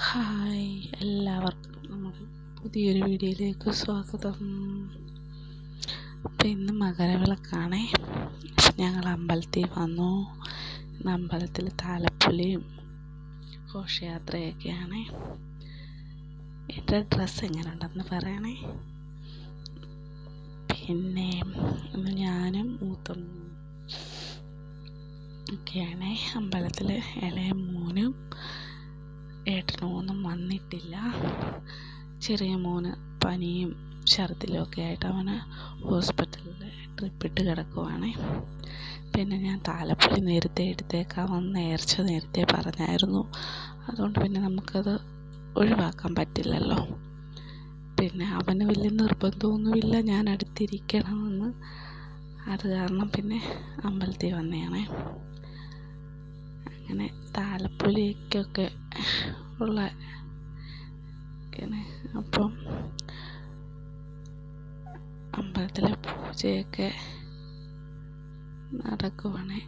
Hi എല്ലാവർക്കും നമ്മുടെ പുതിയൊരു വീഡിയോയിലേക്ക് സ്വാഗതം. അപ്പം ഇന്ന് മകരവിളക്കാണേ. ഞങ്ങൾ അമ്പലത്തിൽ വന്നു. ഇന്ന് അമ്പലത്തിൽ താലപ്പൊലിയും ഘോഷയാത്രയൊക്കെയാണ്. എന്റെ ഡ്രസ്സ് എങ്ങനെയുണ്ടെന്ന് പറയണേ. പിന്നെ ഇന്ന് ഞാനും മൂത്ത ഒക്കെയാണ്. അമ്പലത്തിൽ ഇളയ മോനും ഏട്ടനും ഒന്നും വന്നിട്ടില്ല. ചെറിയ മോന് പനിയും ഛർദിലൊക്കെ ആയിട്ട് അവന് ഹോസ്പിറ്റലിൽ ട്രിപ്പിട്ട് കിടക്കുവാണ്. പിന്നെ ഞാൻ താലപ്പൊലി നേരത്തെ എടുത്തേക്കാമെന്ന് നേർച്ച നേരത്തെ പറഞ്ഞായിരുന്നു. അതുകൊണ്ട് പിന്നെ നമുക്കത് ഒഴിവാക്കാൻ പറ്റില്ലല്ലോ. പിന്നെ അവന് വലിയ നിർബന്ധമൊന്നുമില്ല ഞാൻ അടുത്തിരിക്കണമെന്ന്. അത് കാരണം പിന്നെ അമ്പലത്തിൽ വന്നതാണ് അങ്ങനെ താലപ്പൊലിക്കൊക്കെ ഉള്ള അപ്പം അമ്പലത്തിലെ പൂജയൊക്കെ നടക്കുവാണ്.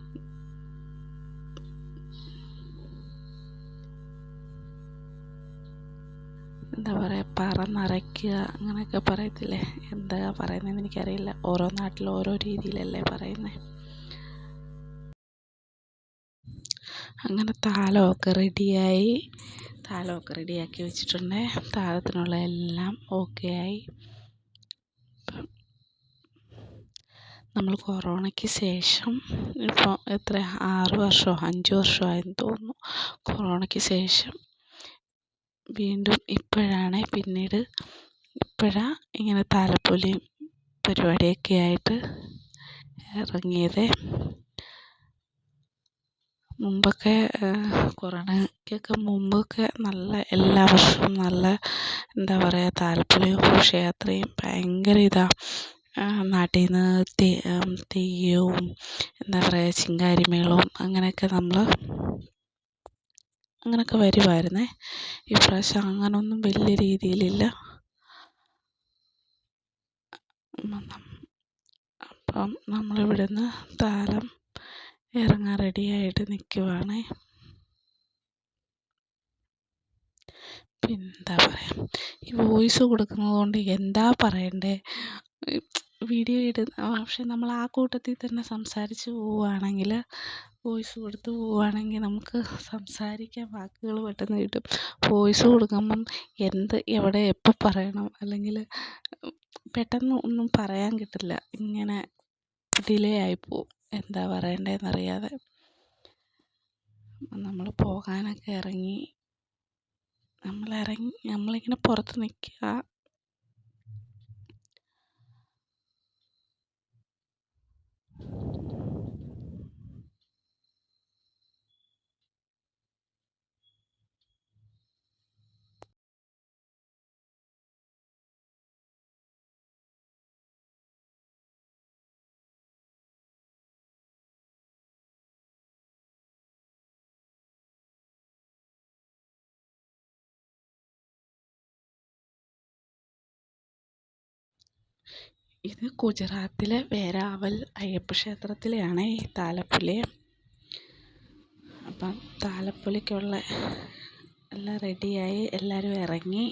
എന്താ പറയുക പറ നിറയ്ക്കുക അങ്ങനെയൊക്കെ പറയത്തില്ലേ? എന്താ പറയുന്നതെന്ന് എനിക്കറിയില്ല. ഓരോ നാട്ടിലും ഓരോ രീതിയിലല്ലേ പറയുന്നത് അങ്ങനെ താലമൊക്കെ റെഡിയായി. താലമൊക്കെ റെഡിയാക്കി വെച്ചിട്ടുണ്ട്. താലത്തിനുള്ള എല്ലാം ഓക്കെ ആയി നമ്മൾ കൊറോണയ്ക്ക് ശേഷം ഇപ്പോൾ എത്ര? ആറ് വർഷമോ അഞ്ച് വർഷമോ ആയെന്ന് തോന്നുന്നു. കൊറോണയ്ക്ക് ശേഷം വീണ്ടും ഇപ്പോഴാണ് പിന്നീട് ഇപ്പോഴാണ് ഇങ്ങനെ താലപ്പൊലിയും പരിപാടിയൊക്കെ ആയിട്ട് ഇറങ്ങിയത്. മുമ്പൊക്കെ കൊറോണയ്ക്കൊക്കെ മുമ്പൊക്കെ നല്ല എല്ലാ വർഷവും നല്ല എന്താ പറയുക താലപ്പൊലിയും ഘോഷയാത്രയും ഭയങ്കര ഇതാണ് നാട്ടിൽ നിന്ന് തെയ്യവും എന്താ പറയുക ചിങ്കാരിമേളവും അങ്ങനെയൊക്കെ നമ്മൾ അങ്ങനെയൊക്കെ വരുമായിരുന്നേ ഇപ്രാവശ്യം അങ്ങനൊന്നും വലിയ രീതിയിലില്ല. അപ്പം നമ്മളിവിടുന്ന് താലം ഇറങ്ങാൻ റെഡിയായിട്ട് നിൽക്കുവാണ് പിന്നെന്താ പറയുക ഈ വോയിസ് കൊടുക്കുന്നത് കൊണ്ട് എന്താ പറയണ്ടേ? വീഡിയോ ഇടുന്ന പക്ഷെ നമ്മൾ ആ കൂട്ടത്തിൽ തന്നെ സംസാരിച്ച് പോവുകയാണെങ്കിൽ വോയിസ് കൊടുത്ത് പോവുകയാണെങ്കിൽ നമുക്ക് സംസാരിക്കാൻ വാക്കുകൾ പെട്ടെന്ന് കിട്ടും. വോയിസ് കൊടുക്കുമ്പം എന്ത് എവിടെ എപ്പോൾ പറയണം? അല്ലെങ്കിൽ പെട്ടെന്ന് ഒന്നും പറയാൻ കിട്ടില്ല. ഇങ്ങനെ ഡിലേ ആയിപ്പോവും എന്താ പറയണ്ടതെന്നറിയാതെ നമ്മൾ പോകാനൊക്കെ ഇറങ്ങി നമ്മളിറങ്ങി നമ്മളിങ്ങനെ പുറത്ത് നിൽക്കുക ഇത് ഗുജറാത്തിലെ വേരാവൽ അയ്യപ്പ ക്ഷേത്രത്തിലെയാണ് ഈ താലപ്പൊലി. അപ്പം താലപ്പൊലിക്കുള്ള എല്ലാം റെഡിയായി എല്ലാവരും ഇറങ്ങി.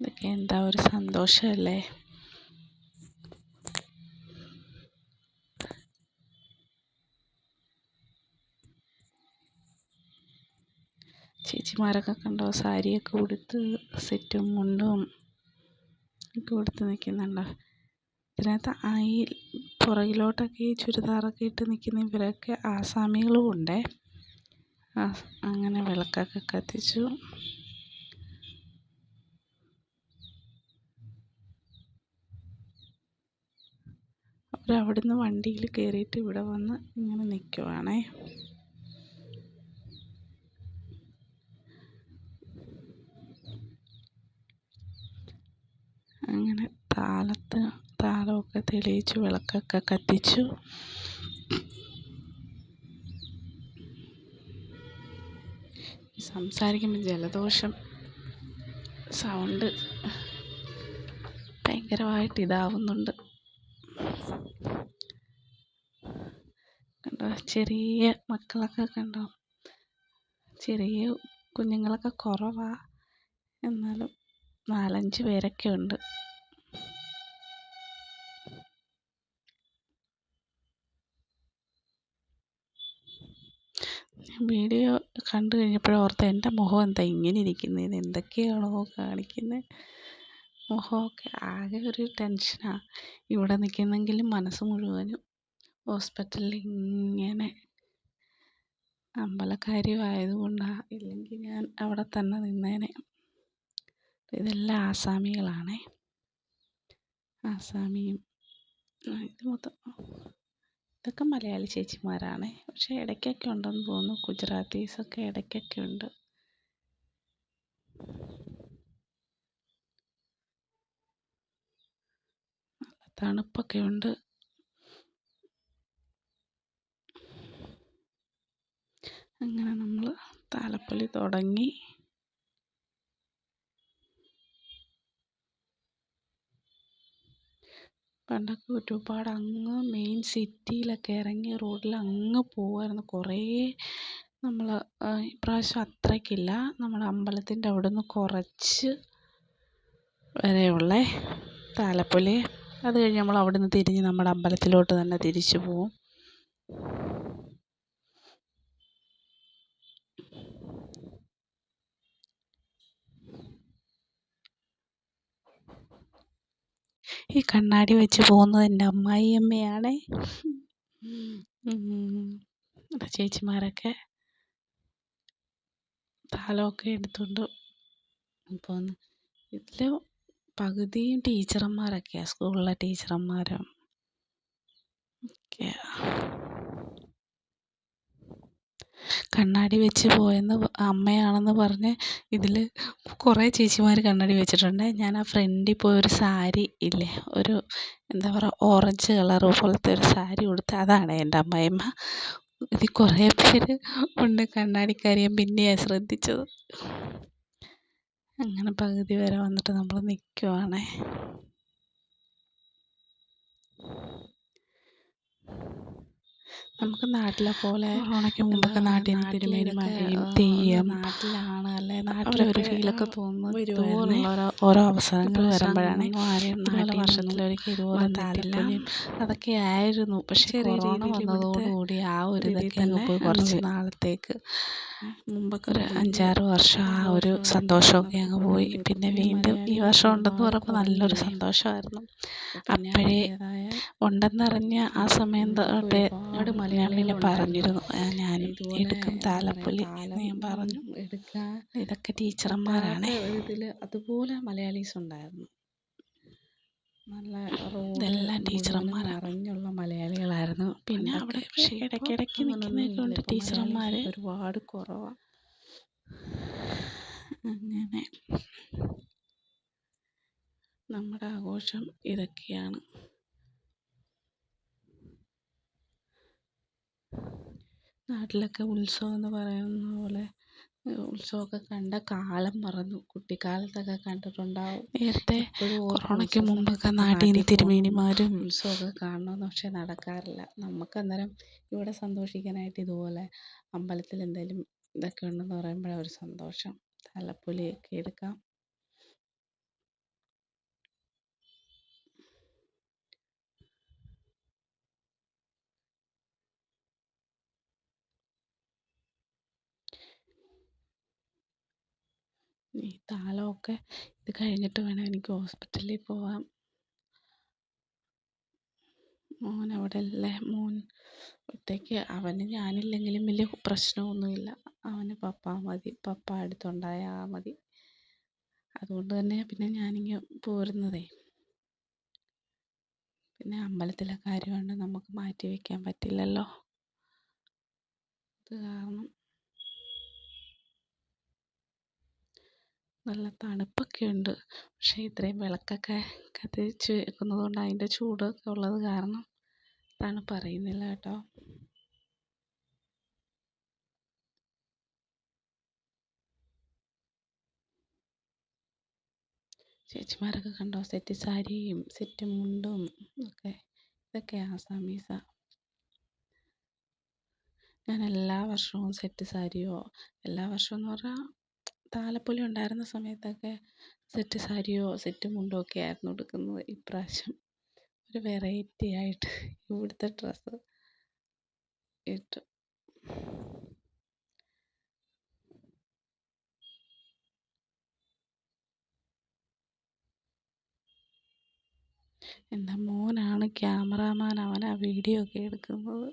ഇതൊക്കെ എന്താ ഒരു സന്തോഷമല്ലേ? ചേച്ചിമാരൊക്കെ കണ്ടോ? സാരിയൊക്കെ ഉടുത്ത് സെറ്റും മുണ്ടും ഒക്കെ ഉടുത്ത് നിൽക്കുന്നുണ്ടോ ഇതിനകത്ത് ഈ പുറകിലോട്ടൊക്കെ ഈ ചുരിദാറൊക്കെ ഇട്ട് നിൽക്കുന്ന ഇവരൊക്കെ ആസാമികളും ഉണ്ട്. അങ്ങനെ വിളക്കൊക്കെ കത്തിച്ചു. അവരവിടുന്ന് വണ്ടിയിൽ കയറിയിട്ട് ഇവിടെ വന്ന് ഇങ്ങനെ നിൽക്കുവാണേ അങ്ങനെ താലത്ത് താലമൊക്കെ തെളിയിച്ചു വിളക്കൊക്കെ കത്തിച്ചു. സംസാരിക്കുമ്പോൾ ജലദോഷം സൗണ്ട് ഭയങ്കരമായിട്ട് ഇതാവുന്നുണ്ട്. കണ്ടോ? ചെറിയ മക്കളൊക്കെ കണ്ടോ? ചെറിയ കുഞ്ഞുങ്ങളൊക്കെ കുറവാണ് എന്നാലും നാലഞ്ച് പേരൊക്കെ ഉണ്ട്. വീഡിയോ കണ്ടു കഴിഞ്ഞപ്പോഴോർത്ത് എന്റെ മുഖം എന്താ ഇങ്ങനെ ഇരിക്കുന്നത് ഇത് എന്തൊക്കെയാണോ കാണിക്കുന്നത് മുഖമൊക്കെ ആകെ ഒരു ടെൻഷനാണ് ഇവിടെ നിൽക്കുന്നെങ്കിലും മനസ്സ് മുഴുവനും ഹോസ്പിറ്റലിൽ ഇങ്ങനെ അമ്പലക്കാര്യമായതുകൊണ്ടാണ് ഇല്ലെങ്കിൽ ഞാൻ അവിടെ തന്നെ നിന്നേനെ. ഇതെല്ലാം ആസാമികളാണേ. ആസാമിയും ഇത് മൊത്തം ഇതൊക്കെ മലയാളി ചേച്ചിമാരാണ്. പക്ഷേ ഇടയ്ക്കൊക്കെ ഉണ്ടെന്ന് തോന്നുന്നു ഗുജറാത്തീസൊക്കെ ഇടയ്ക്കൊക്കെ ഉണ്ട്. തണുപ്പൊക്കെ ഉണ്ട്. അങ്ങനെ നമ്മൾ താലപ്പൊലി തുടങ്ങി. പണ്ടൊക്കെ ഒരുപാട് അങ്ങ് മെയിൻ സിറ്റിയിലൊക്കെ ഇറങ്ങി റോഡിൽ അങ്ങ് പോകുമായിരുന്നു കുറേ നമ്മൾ ഇപ്രാവശ്യം അത്രയ്ക്കില്ല. നമ്മൾ അമ്പലത്തിന്റെ അവിടെ നിന്ന് കുറച്ച് വരെയുള്ളേ താലപ്പൊലി. അത് കഴിഞ്ഞ് നമ്മൾ അവിടെ നിന്ന് തിരിഞ്ഞ് നമ്മുടെ അമ്പലത്തിലോട്ട് തന്നെ തിരിച്ചു പോവും. ഈ കണ്ണാടി വെച്ച് പോകുന്നത് എന്റെ അമ്മായിയമ്മയാണേ. ചേച്ചിമാരൊക്കെ താലമൊക്കെ എടുത്തുകൊണ്ട് പോന്ന്. ഇതിൽ പകുതിയും ടീച്ചർമാരൊക്കെയാണ് സ്കൂളിലെ ടീച്ചർമാരും ഒക്കെയാണ് കണ്ണാടി വെച്ച് പോയെന്ന് അമ്മയാണെന്ന് പറഞ്ഞ് ഇതിൽ കുറേ ചേച്ചിമാർ കണ്ണാടി വെച്ചിട്ടുണ്ട്. ഞാൻ ആ ഫ്രണ്ടിൽ പോയി ഒരു സാരി ഇല്ലേ ഒരു എന്താ പറയുക ഓറഞ്ച് കളർ പോലത്തെ ഒരു സാരി ഉടുത്ത് അതാണ് എന്റെ അമ്മയമ്മ. ഇതിൽ കുറേ പേര് ഉണ്ട് കണ്ണാടിക്കാരി ഞാൻ പിന്നെയാണ് ശ്രദ്ധിച്ചത്. അങ്ങനെ പകുതി വരെ വന്നിട്ട് നമ്മൾ നിൽക്കുവാണേ നമുക്ക് നാട്ടിലെ പോലെ നമുക്ക് നാട്ടിൽ നിന്ന് തിരുമേനിമാരെയും തെയ്യം നാട്ടിലാണ് അല്ലെ നാട്ടിലെ ഒരു ഫീലൊക്കെ തോന്നുന്നു ഇതുപോലുള്ള ഓരോ അവസരങ്ങൾ വരുമ്പോഴാണ് നാല് വർഷത്തിലൊരിക്കൽ ഇതുപോലെ താല്പര്യം അതൊക്കെ ആയിരുന്നു. പക്ഷെ കൊറോണ വന്നതോടുകൂടി ആ ഒരു ഇതൊക്കെ പോയി കുറച്ച് നാളത്തേക്ക് മുമ്പൊക്കെ ഒരു അഞ്ചാറ് വർഷം ആ ഒരു സന്തോഷമൊക്കെ അങ്ങ് പോയി. പിന്നെ വീണ്ടും ഈ വർഷം ഉണ്ടെന്ന് പറഞ്ഞപ്പോൾ നല്ലൊരു സന്തോഷമായിരുന്നു. അപ്പോഴേ ഉണ്ടെന്നറിഞ്ഞ ആ സമയം തൊട്ടേ മലയാളിയിൽ പറഞ്ഞിരുന്നു. ഞാൻ എടുക്കും താലപ്പൊലി എന്ന് ഞാൻ പറഞ്ഞു. ഇതൊക്കെ ടീച്ചർമാരാണ്. അതുപോലെ മലയാളീസ് ഉണ്ടായിരുന്നു. നല്ല ഇതെല്ലാം ടീച്ചർമാർ അറിഞ്ഞുള്ള മലയാളികളായിരുന്നു. പിന്നെ അവിടെ പക്ഷേ ഇടയ്ക്കിടയ്ക്ക് നിൽക്കുന്നതൊക്കെ ഉണ്ട് ടീച്ചർമാർ ഒരുപാട് കുറവാണ് അങ്ങനെ. നമ്മുടെ ആഘോഷം ഇതൊക്കെയാണ്. നാട്ടിലൊക്കെ ഉത്സവം എന്ന് പറയുന്ന പോലെ ഉത്സവമൊക്കെ കണ്ട കാലം മറന്നു. കുട്ടിക്കാലത്തൊക്കെ കണ്ടിട്ടുണ്ടാവും. നേരത്തെ കൊറോണയ്ക്ക് മുമ്പൊക്കെ നാട്ടിൽ നിന്ന് തിരുമേനിമാരും ഉത്സവമൊക്കെ കാണണമെന്ന് പക്ഷെ നടക്കാറില്ല. നമുക്ക് അന്നേരം ഇവിടെ സന്തോഷിക്കാനായിട്ട് ഇതുപോലെ അമ്പലത്തിൽ എന്തെങ്കിലും ഇതൊക്കെ ഉണ്ടെന്ന് പറയുമ്പോഴാണ് ഒരു സന്തോഷം. തലപ്പൊലിയൊക്കെ എടുക്കാം. ഈ താളമൊക്കെ ഇത് കഴിഞ്ഞിട്ട് വേണം എനിക്ക് ഹോസ്പിറ്റലിൽ പോവാൻ. മോൻ അവിടെ അല്ലേ മോൻ ഒറ്റയ്ക്ക്. അവന് ഞാനില്ലെങ്കിലും വലിയ പ്രശ്നമൊന്നുമില്ല. അവന് പപ്പ മതി. പപ്പ അടുത്തുണ്ടായാൽ മതി. അതുകൊണ്ട് തന്നെ പിന്നെ ഞാനിങ്ങ് പോരുന്നതേ. പിന്നെ അമ്പലത്തിലെ കാര്യമാണ് നമുക്ക് മാറ്റി വയ്ക്കാൻ പറ്റില്ലല്ലോ. അത് കാരണം നല്ല തണുപ്പൊക്കെ ഉണ്ട്. പക്ഷേ ഇത്രയും വിളക്കൊക്കെ കത്തിച്ച് വെക്കുന്നത് കൊണ്ട് അതിന്റെ ചൂടൊക്കെ ഉള്ളത് കാരണം തണുപ്പ് അറിയുന്നില്ല കേട്ടോ. ചേച്ചിമാരൊക്കെ കണ്ടോ? സെറ്റ് സാരിയും സെറ്റ് മുണ്ടും ഒക്കെ. ഇതൊക്കെ ആസാമീസ ഞാൻ എല്ലാ വർഷവും സെറ്റ് സാരിയോ എല്ലാ വർഷവും എന്ന് പറഞ്ഞാൽ താലപ്പൊലി ഉണ്ടായിരുന്ന സമയത്തൊക്കെ സെറ്റ് സാരിയോ സെറ്റ് മുണ്ടോ ഒക്കെ ആയിരുന്നു ഉടുക്കുന്നത് ഇപ്രാവശ്യം. ഒരു വെറൈറ്റി ആയിട്ട് ഇവിടുത്തെ ഡ്രസ്സ് ഇട്ടു. എന്റെ മോനാണ് ക്യാമറാമാൻ അവനാ വീഡിയോ ഒക്കെ എടുക്കുന്നത്.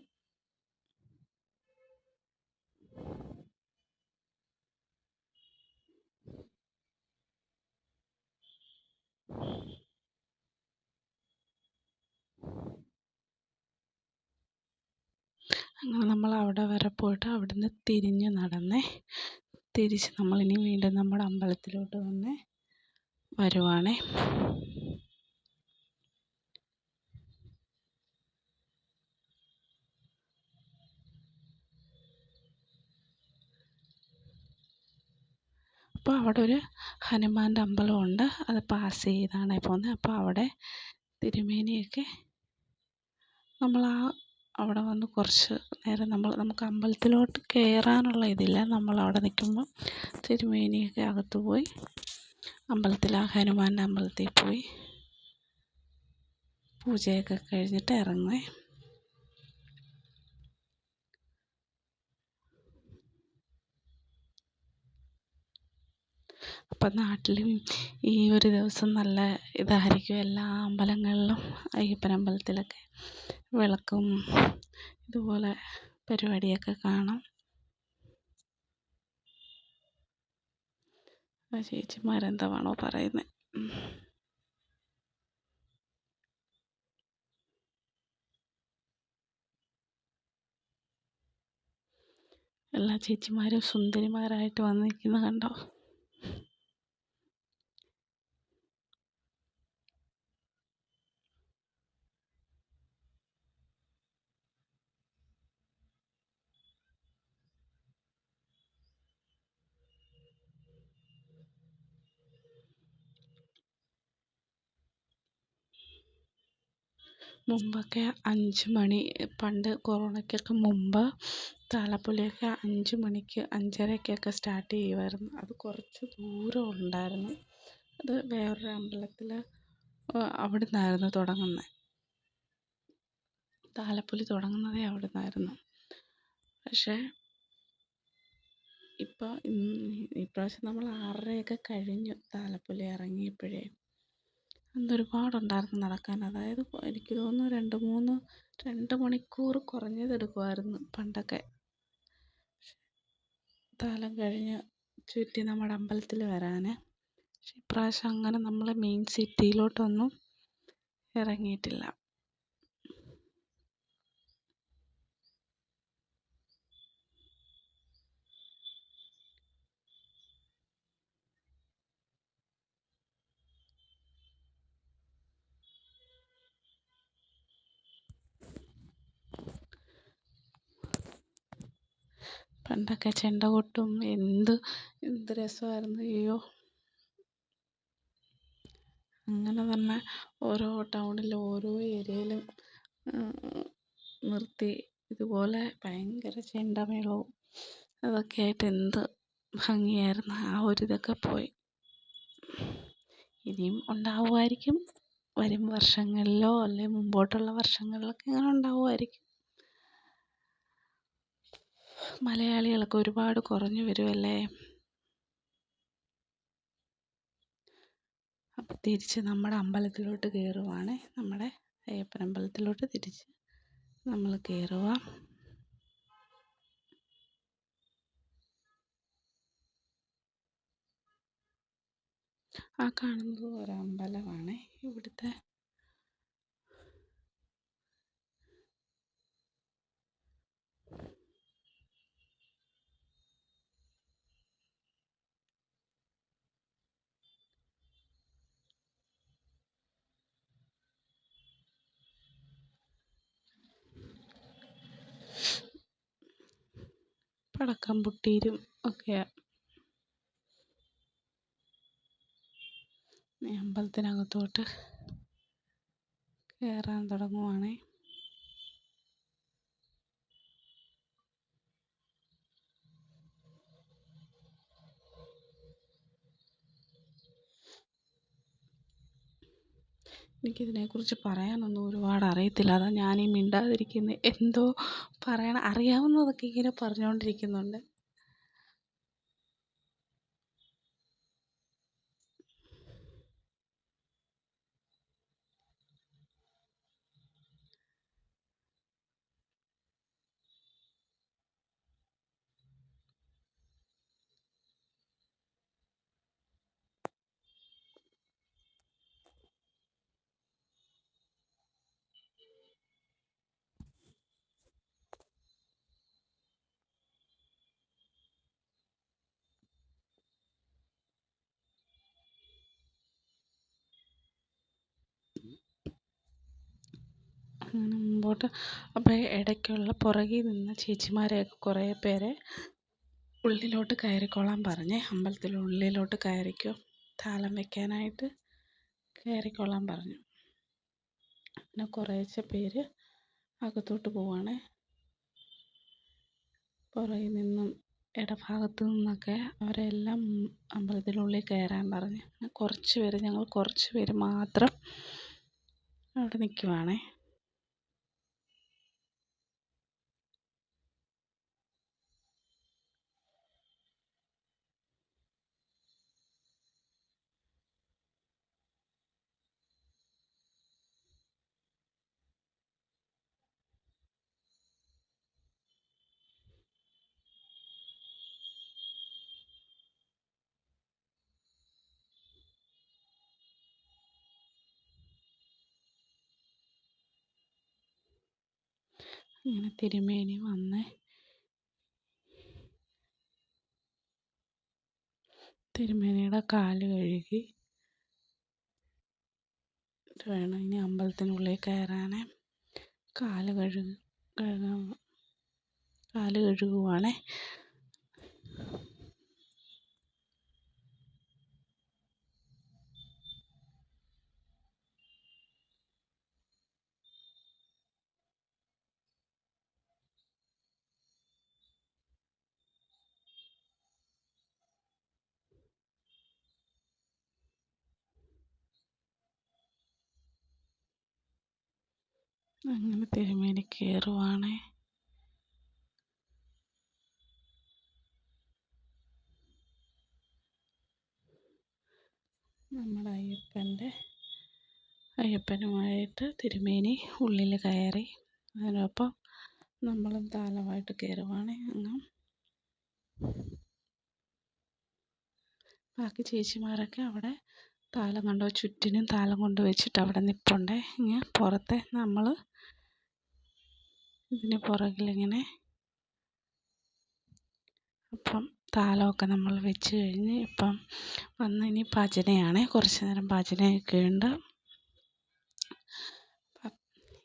അങ്ങനെ നമ്മൾ അവിടെ വരെ പോയിട്ട് അവിടുന്ന് തിരിഞ്ഞ് നടന്നേ. തിരിച്ച് നമ്മളിനി വീണ്ടും നമ്മുടെ അമ്പലത്തിലോട്ട് തന്നെ വരുവാണേ. അപ്പോൾ അവിടെ ഒരു ഹനുമാന്റെ അമ്പലമുണ്ട്. അത് പാസ് ചെയ്താണ് പോകുന്നത് അപ്പോൾ അവിടെ തിരുമേനിയൊക്കെ നമ്മൾ ആ അവിടെ വന്ന് കുറച്ച് നേരം നമ്മൾ നമുക്ക് അമ്പലത്തിലോട്ട് കയറാനുള്ള ഇതില്ല. നമ്മൾ അവിടെ നിൽക്കുമ്പോൾ തിരുമേനിയൊക്കെ അകത്ത് പോയി അമ്പലത്തിൽ ആ ഹനുമാന്റെ അമ്പലത്തിൽ പോയി പൂജയൊക്കെ കഴിഞ്ഞിട്ട് ഇറങ്ങുവേ. അപ്പം നാട്ടിലും ഈ ഒരു ദിവസം നല്ല ഇതായിരിക്കും. എല്ലാ അമ്പലങ്ങളിലും അയ്യപ്പൻ അമ്പലത്തിലൊക്കെ വിളക്കും ഇതുപോലെ പരിപാടിയൊക്കെ കാണാം. ആ ചേച്ചിമാരെന്താണോ പറയുന്നത് എല്ലാ ചേച്ചിമാരും സുന്ദരിമാരായിട്ട് വന്നിരിക്കുന്നത് കണ്ടോ? മുമ്പൊക്കെ അഞ്ച് മണി പണ്ട് കൊറോണയ്ക്കൊക്കെ മുമ്പ് താലപ്പൊലിയൊക്കെ അഞ്ച് മണിക്ക് അഞ്ചരയ്ക്കൊക്കെ സ്റ്റാർട്ട് ചെയ്യുമായിരുന്നു അത് കുറച്ച് ദൂരം ഉണ്ടായിരുന്നു. അത് വേറൊരു അമ്പലത്തിൽ അവിടെ നിന്നായിരുന്നു തുടങ്ങുന്നത് താലപ്പൊലി തുടങ്ങുന്നതേ അവിടെ നിന്നായിരുന്നു പക്ഷേ ഇപ്പോൾ ഇപ്രാവശ്യം നമ്മൾ ആറരയൊക്കെ കഴിഞ്ഞു താലപ്പൊലി ഇറങ്ങിയപ്പോഴേ. അന്ന് ഒരുപാടുണ്ടായിരുന്നു നടക്കാൻ. അതായത് എനിക്ക് തോന്നുന്നു രണ്ട് മൂന്ന് രണ്ട് മണിക്കൂർ കുറഞ്ഞത് എടുക്കുമായിരുന്നു പണ്ടൊക്കെ താലം കഴിഞ്ഞ് ചുറ്റി നമ്മുടെ അമ്പലത്തിൽ വരാൻ പക്ഷെ ഇപ്രാവശ്യം അങ്ങനെ നമ്മൾ മെയിൻ സിറ്റിയിലോട്ടൊന്നും ഇറങ്ങിയിട്ടില്ല. പണ്ടൊക്കെ ചെണ്ട കൊട്ടും എന്ത് എന്ത് രസമായിരുന്നു. അയ്യോ. അങ്ങനെ തന്നെ ഓരോ ടൗണിലും ഓരോ ഏരിയയിലും നിർത്തി. ഇതുപോലെ ഭയങ്കര ചെണ്ടമേളവും അതൊക്കെ ആയിട്ട് എന്ത് ഭംഗിയായിരുന്നു. ആ ഒരു ഇതൊക്കെ പോയി. ഇനിയും ഉണ്ടാവുമായിരിക്കും. വരും വർഷങ്ങളിലോ അല്ലെങ്കിൽ മുമ്പോട്ടുള്ള വർഷങ്ങളിലൊക്കെ ഇങ്ങനെ ഉണ്ടാവുമായിരിക്കും. മലയാളികളൊക്കെ ഒരുപാട് കുറഞ്ഞു വരുമല്ലേ അപ്പോൾ തിരിച്ച് നമ്മുടെ അമ്പലത്തിലോട്ട് കയറുവാണ് നമ്മുടെ അയ്യപ്പൻ അമ്പലത്തിലോട്ട് തിരിച്ച് നമ്മൾ കയറുക ആ കാണുന്നത് ഒരമ്പലമാണ്. ഇവിടുത്തെ പടക്കം പൊട്ടിയിരും ഒക്കെയാണ് അമ്പലത്തിനകത്തോട്ട് കയറാൻ തുടങ്ങുവാണേ. എനിക്കിതിനെക്കുറിച്ച് പറയാനൊന്നും ഒരുപാട് അറിയത്തില്ല. അതാണ് ഞാനീ മിണ്ടാതിരിക്കുന്നത് എന്തോ പറയണം. അറിയാവുന്നതൊക്കെ ഇങ്ങനെ പറഞ്ഞുകൊണ്ടിരിക്കുന്നുണ്ട്. അങ്ങനെ മുമ്പോട്ട്. അപ്പോൾ ഇടയ്ക്കുള്ള പുറകിൽ നിന്ന ചേച്ചിമാരെയൊക്കെ കുറേ പേരെ ഉള്ളിലോട്ട് കയറിക്കോളാൻ പറഞ്ഞേ. അമ്പലത്തിനുള്ളിലോട്ട് കയറിക്കോ താലം വെക്കാനായിട്ട് കയറിക്കോളാൻ പറഞ്ഞു. പിന്നെ കുറേശ്ശെ പേര് അകത്തോട്ട് പോവാണേ. പുറകിൽ നിന്നും ഇടഭാഗത്തു നിന്നൊക്കെ അവരെല്ലാം അമ്പലത്തിനുള്ളിൽ കയറാൻ പറഞ്ഞു. കുറച്ച് പേര് ഞങ്ങൾ കുറച്ച് പേര് മാത്രം അവിടെ നിൽക്കുവാണേ. ഇങ്ങനെ തിരുമേനി വന്ന് തിരുമേനിയുടെ കാൽ കഴുകി വേണം ഇനി അമ്പലത്തിനുള്ളിൽ കയറാനേ കാൽ കഴുകി കഴുകാൻ കാൽ കഴുകുവാണേ. അങ്ങനെ തിരുമേനി കയറുവാണേ നമ്മുടെ അയ്യപ്പന്റെ അയ്യപ്പനുമായിട്ട് തിരുമേനി ഉള്ളിൽ കയറി. അതിനൊപ്പം നമ്മളും താലമായിട്ട് കയറുവാണേ അങ്ങ്. ബാക്കി ചേച്ചിമാരൊക്കെ അവിടെ താലം കൊണ്ട്? ചുറ്റിനും താലം കൊണ്ട് വെച്ചിട്ട് അവിടെ നിൽപ്പുണ്ടേ ഇങ്ങനെ പുറത്തെ നമ്മൾ ഇതിന് പുറകിലിങ്ങനെ അപ്പം താലമൊക്കെ നമ്മൾ വെച്ച് കഴിഞ്ഞ് ഇപ്പം വന്ന് ഇനി ഭജനയാണ് കുറച്ച് നേരം ഭജനയൊക്കെ ഉണ്ട്.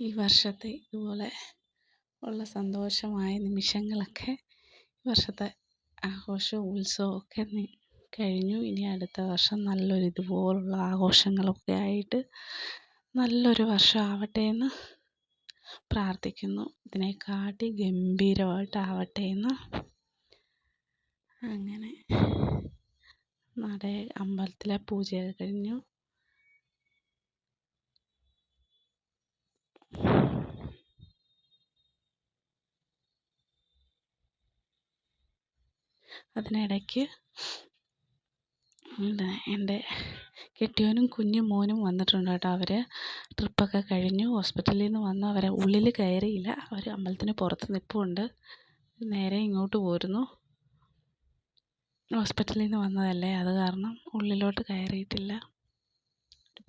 ഈ വർഷത്തെ ഇതുപോലെ ഉള്ള സന്തോഷമായ നിമിഷങ്ങളൊക്കെ ഈ വർഷത്തെ ആഘോഷവും ഉത്സവവും ഒക്കെ കഴിഞ്ഞു. ഇനി അടുത്ത വർഷം നല്ലൊരു ഇതുപോലുള്ള ആഘോഷങ്ങളൊക്കെ ആയിട്ട് നല്ലൊരു വർഷം ആവട്ടെ എന്ന് പ്രാർത്ഥിക്കുന്നു. ഇതിനെക്കാട്ടി ഗംഭീരമായിട്ടാവട്ടെ എന്ന് അങ്ങനെ നട അമ്പലത്തിലെ പൂജയൊക്കെ കഴിഞ്ഞു. അതിനിടയ്ക്ക് എന്റെ കെട്ടിയവനും കുഞ്ഞു മോനും വന്നിട്ടുണ്ട് കേട്ടോ. അവർ ട്രിപ്പൊക്കെ കഴിഞ്ഞു. ഹോസ്പിറ്റലിൽ നിന്ന് വന്നു അവരെ ഉള്ളിൽ കയറിയില്ല. അവർ അമ്പലത്തിന് പുറത്ത് നിൽപ്പുണ്ട് നേരെ ഇങ്ങോട്ട് പോരുന്നു. ഹോസ്പിറ്റലിൽ നിന്ന് വന്നതല്ലേ? അത് കാരണം ഉള്ളിലോട്ട് കയറിയിട്ടില്ല.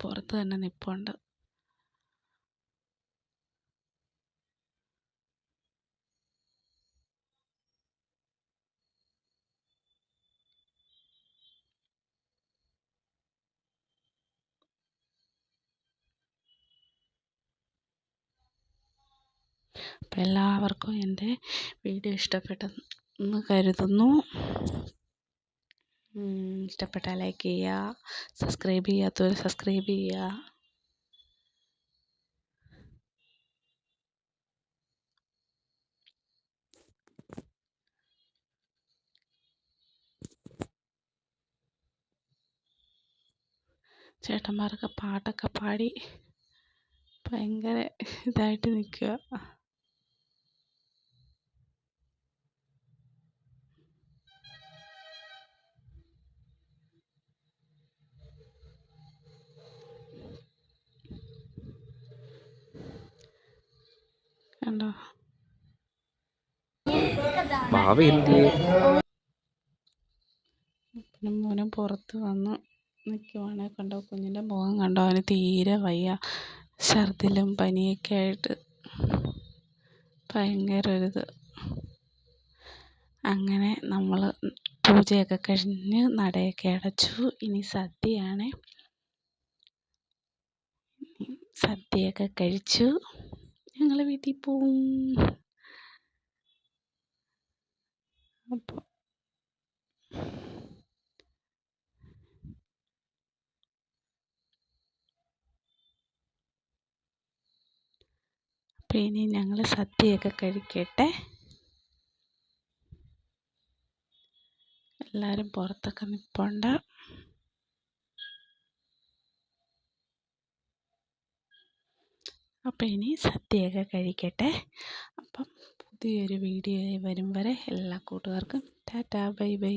പുറത്ത് തന്നെ നിൽപ്പുണ്ട് അപ്പം എല്ലാവർക്കും എന്റെ വീഡിയോ ഇഷ്ടപ്പെട്ടെന്ന് കരുതുന്നു. ഇഷ്ടപ്പെട്ടാൽ ലൈക്ക് ചെയ്യുക സബ്സ്ക്രൈബ് ചെയ്യാത്തവർ സബ്സ്ക്രൈബ് ചെയ്യുക ചേട്ടന്മാരൊക്കെ പാട്ടൊക്കെ പാടി ഭയങ്കര ഇതായിട്ട് നിൽക്കുക കണ്ടോ? ഭാവി എന്തിയെ? പിന്നെ മോനും പുറത്ത് വന്ന് നിൽക്കുവാണ് കണ്ടോ? കുഞ്ഞിന്റെ മുഖം കണ്ടോ? അവന് തീരെ വയ്യ. ഛർദിലും പനിയൊക്കെ ആയിട്ട് ഭയങ്കര ഒരിത്. അങ്ങനെ നമ്മൾ പൂജയൊക്കെ കഴിഞ്ഞ് നടയൊക്കെ അടച്ചു. ഇനി സദ്യയാണ്. സദ്യയൊക്കെ കഴിച്ചു. ഞങ്ങൾ വീട്ടിൽ പോവും. അപ്പോൾ അപ്പോൾ ഇനി ഞങ്ങൾ സദ്യയൊക്കെ കഴിക്കട്ടെ. എല്ലാവരും പുറത്തൊക്കെ നിൽപ്പുണ്ട് അപ്പോൾ ഇനി സദ്യയൊക്കെ കഴിക്കട്ടെ. അപ്പം പുതിയൊരു വീഡിയോ വരും വരെ എല്ലാ കൂട്ടുകാർക്കും ടാറ്റാ ബൈ ബൈ.